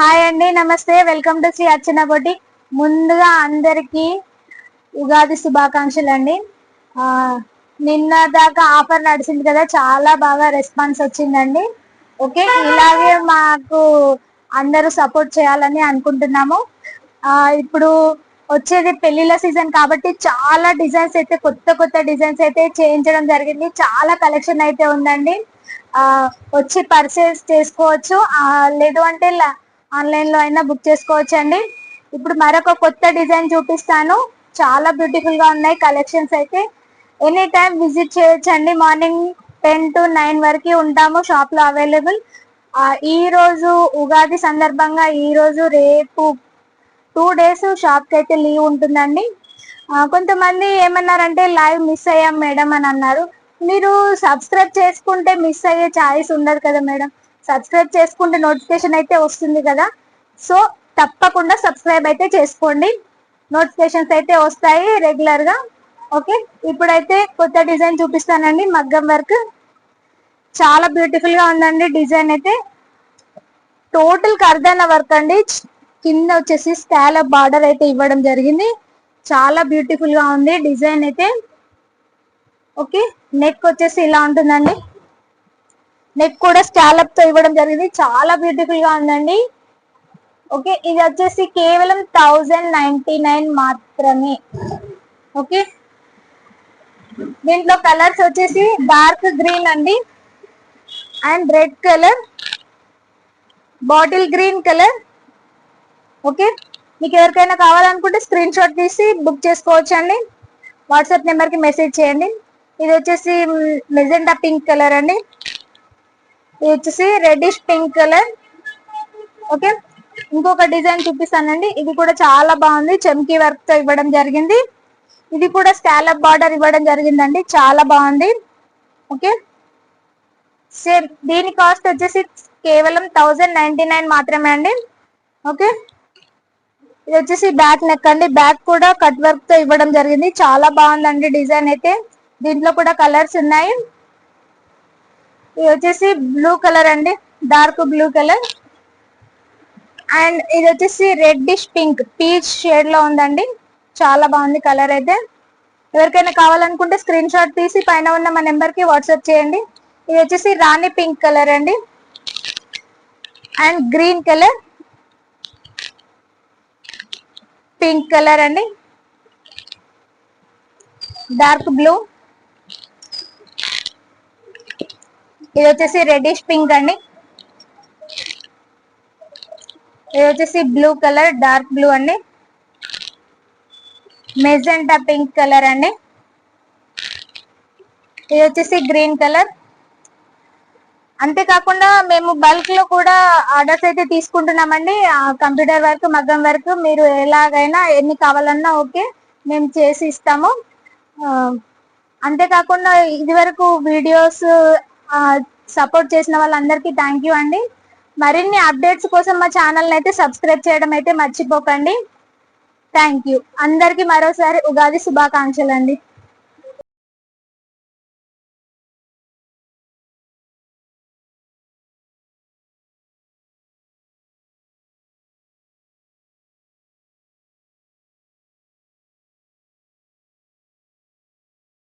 Hi అండి నమస్తే. Welcome to Shri Archana బొట్టి ముందుగా అందరికి ఉగాది శుభాకాంక్షలు అండి. నిన్న దాకా ఆఫర్ నడిచింది కదా చాలా బాగా రెస్పాన్స్ వచ్చిందండి. ఓకే ఇలాగే మాకు అందరూ సపోర్ట్ చేయాలని అనుకుంటున్నాము. ఇప్పుడు వచ్చేది పెళ్ళిళ్ళ సీజన్ కాబట్టి చాలా డిజైన్స్ అయితే కొత్త కొత్త డిజైన్స్ అయితే చేయించడం జరిగింది. చాలా కలెక్షన్ అయితే ఉందండి. వచ్చి పర్చేస్ చేసుకోవచ్చు. లేదు అంటే ఆన్లైన్లో అయినా బుక్ చేసుకోవచ్చు అండి ఇప్పుడు మరొక కొత్త డిజైన్ చూపిస్తాను. చాలా బ్యూటిఫుల్గా ఉన్నాయి కలెక్షన్స్ అయితే. ఎనీ టైం విజిట్ చేయొచ్చండి. మార్నింగ్ టెన్ టు నైన్ వరకు ఉంటాము. షాప్లో అవైలబుల్ ఈ రోజు ఉగాది సందర్భంగా ఈ రోజు రేపు టూ డేస్ షాప్కి అయితే లీవ్ ఉంటుందండి. కొంతమంది ఏమన్నారంటే లైవ్ మిస్ అయ్యాం మేడం అని అన్నారు. మీరు సబ్స్క్రైబ్ చేసుకుంటే మిస్ అయ్యే ఛాయిస్ ఉండదు కదా మేడం. సబ్స్క్రైబ్ చేసుకుంటే నోటిఫికేషన్ అయితే వస్తుంది కదా. సో తప్పకుండా సబ్స్క్రైబ్ అయితే చేసుకోండి. నోటిఫికేషన్స్ అయితే వస్తాయి రెగ్యులర్గా ఓకే? ఇప్పుడైతే కొత్త డిజైన్ చూపిస్తానండి. మగ్గం వర్క్. చాలా బ్యూటిఫుల్గా ఉందండి డిజైన్ అయితే. టోటల్ కర్దాన వర్క్ అండి. కింద వచ్చేసి స్కాలప్ బార్డర్ అయితే ఇవ్వడం జరిగింది. చాలా బ్యూటిఫుల్గా ఉంది డిజైన్ అయితే. ఓకే? నెక్ వచ్చేసి ఇలా ఉంటుందండి. నెక్ కూడా స్కాలప్తో ఇవ్వడం జరిగింది. చాలా బ్యూటిఫుల్గా ఉందండి. ఓకే ఇది వచ్చేసి కేవలం థౌజండ్ నైన్టీ నైన్ మాత్రమే. ఓకే దీంట్లో కలర్స్ వచ్చేసి డార్క్ గ్రీన్ అండి. And red colour bottle green colour. Okay మీకు ఎవరికైనా కావాలనుకుంటే స్క్రీన్ షాట్ తీసి బుక్ చేసుకోవచ్చు అండి వాట్సాప్ నెంబర్కి మెసేజ్ చేయండి. ఇది వచ్చేసి మెజెండా పింక్ కలర్ అండి. ఇది వచ్చేసి రెడ్డిష్ పింక్ కలర్ ఓకే? ఇంకొక డిజైన్ చూపిస్తానండి. ఇది కూడా చాలా బాగుంది. చెంకీ వర్క్తో ఇవ్వడం జరిగింది. ఇది కూడా స్కాలప్ బార్డర్ ఇవ్వడం జరిగిందండి. చాలా బాగుంది. ఓకే? సేమ్ దీని కాస్ట్ వచ్చేసి కేవలం థౌజండ్ నైన్టీ నైన్ మాత్రమే అండి. ఓకే? ఇది వచ్చేసి బ్యాక్ నెక్ అండి. బ్యాక్ కూడా కట్ వర్క్తో ఇవ్వడం జరిగింది. చాలా బాగుందండి డిజైన్ అయితే. దీంట్లో కూడా కలర్స్ ఉన్నాయి. ఇది వచ్చేసి బ్లూ కలర్ అండి. డార్క్ బ్లూ కలర్ అండ్ ఇది వచ్చేసి రెడ్డిష్ పింక్ పీచ్ షేడ్లో ఉందండి. చాలా బాగుంది కలర్ అయితే. ఎవరికైనా కావాలనుకుంటే స్క్రీన్ షాట్ తీసి పైన ఉన్న మా నెంబర్కి వాట్సాప్ చేయండి. ఇది వచ్చేసి రాణి పింక్ కలర్ అండి. And green colour pink colour అండి. డార్క్ బ్లూ ఇది వచ్చేసి రెడ్డిష్ పింక్ అండి. ఇది వచ్చేసి బ్లూ కలర్ డార్క్ బ్లూ అండి. మెజెంటా పింక్ కలర్ అండి. ఇది వచ్చేసి గ్రీన్ కలర్ అంతేకాకుండా మేము బల్క్లో కూడా ఆర్డర్స్ అయితే తీసుకుంటున్నామండి. కంప్యూటర్ వర్క్ మగ్గం వర్క్ మీరు ఎలాగైనా ఎన్ని కావాలన్నా ఓకే మేము చేసి ఇస్తాము. అంతేకాకుండా ఇది వరకు వీడియోస్ సపోర్ట్ చేసిన వాళ్ళందరికీ థ్యాంక్ యూ అండి. మరిన్ని అప్డేట్స్ కోసం మా ఛానల్ అయితే సబ్స్క్రైబ్ చేయడం అయితే మర్చిపోకండి. థ్యాంక్ యూ అందరికీ మరోసారి ఉగాది శుభాకాంక్షలు అండి